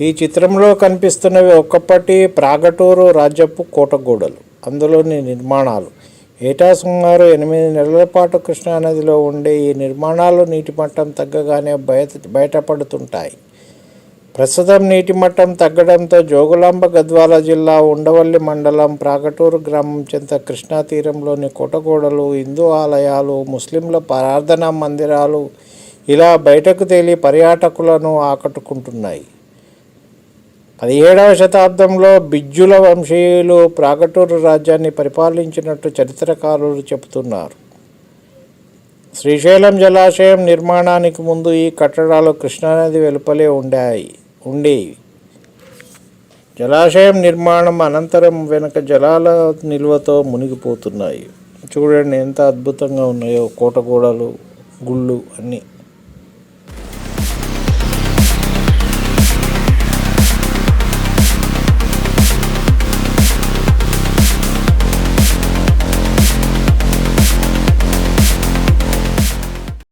ఈ చిత్రంలో కనిపిస్తున్నవి ఒకప్పటి ప్రాగటూరు రాజ్యపు కోటగూడలు. అందులోని నిర్మాణాలు. ఏటా సుమారు ఎనిమిది నెలల పాటు కృష్ణానదిలో ఉండే ఈ నిర్మాణాలు నీటి మట్టం తగ్గగానే బయట బయటపడుతుంటాయి. ప్రస్తుతం నీటి మట్టం తగ్గడంతో జోగులాంబ గద్వాల జిల్లా ఉండవల్లి మండలం ప్రాగటూరు గ్రామం చెంత కృష్ణా తీరంలోని కోటగూడలు హిందూ ఆలయాలు ముస్లింల ప్రార్థనా మందిరాలు ఇలా బయటకు తేలి పర్యాటకులను ఆకట్టుకుంటున్నాయి. పదిహేడవ శతాబ్దంలో బిజ్జుల వంశీయులు ప్రాగటూరు రాజ్యాన్ని పరిపాలించినట్టు చరిత్రకారులు చెబుతున్నారు. శ్రీశైలం జలాశయం నిర్మాణానికి ముందు ఈ కట్టడాలు కృష్ణానది వెలుపలే ఉండాయి ఉండేవి. జలాశయం నిర్మాణం అనంతరం వెనుక జలాల నిల్వతో మునిగిపోతున్నాయి. చూడండి ఎంత అద్భుతంగా ఉన్నాయో కోటగూడలు గుళ్ళు అన్నీ.